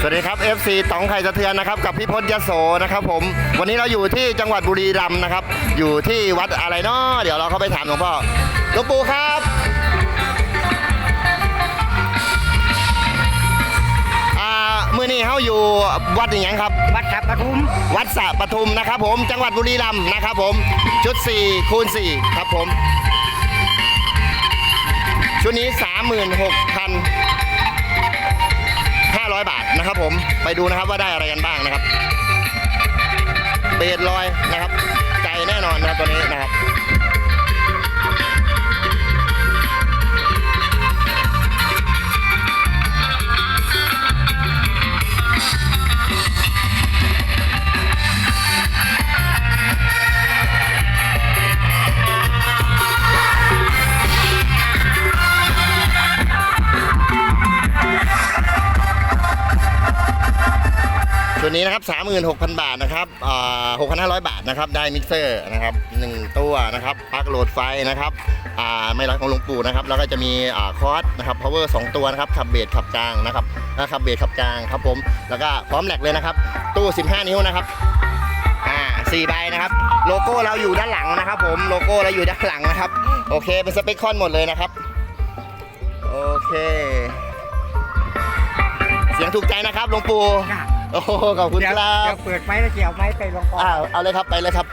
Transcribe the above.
สวัสดีครับ FC ต๋องไข่สะเทือนนะครับกับพี่พจน์ยโสนะครับผมวันนี้เราอยู่ที่จังหวัดบุรีรัมย์นะครับ อยู่ที่วัดอะไรเนาะเดี๋ยวเราเข้าไปถามหลวงพ่อหลวงปู่ครับ อ่ามื่อนี้เขาอยู่วัดอย่างครับ วัดสับปทุมวัดสระปทุมนะครับ ผมจังหวัดบุรีรัมย์นะครับ ผมชุด4คูณ4ครับผม ชุดนี้ 500 บาทนะครับ ผมไปดูนะครับว่าได้อะไรกันบ้างนะครับเบสลอยนะครับไก่แน่นอนนะครับตัวนี้นะครับ ชุดนี้นะครับ 36,000 บาทนะครับอ่า6,500 บาทนะครับ ได้มิกเซอร์นะครับหนึ่งตัวนะครับปลั๊กโหลดไฟนะครับอ่าไม่ร้อยของหลวงปู่นะครับ แล้วก็จะมีอ่าคอร์สนะครับ power 2 ตัวนะครับ ขับเบสขับกลางนะครับขับเบสขับกลางครับผม แล้วก็พร้อมแหลกเลยนะครับ ตู้ 15 นิ้วนะครับอ่าสี่ใบนะครับ โลโก้เราอยู่ด้านหลังนะครับ ผมโลโก้เราอยู่ด้านหลังนะครับ โอเค เป็นสเปคคอนหมดเลยนะครับ โอเค เสียงถูกใจนะครับหลวงปู่ โอ้โหขอบคุณเดี๋ยวครัเดี๋บยวเปิดไม้แล้วเกี่ยวไม้ไปลงกองอ้าวเอาเลยครับไปเลยครับ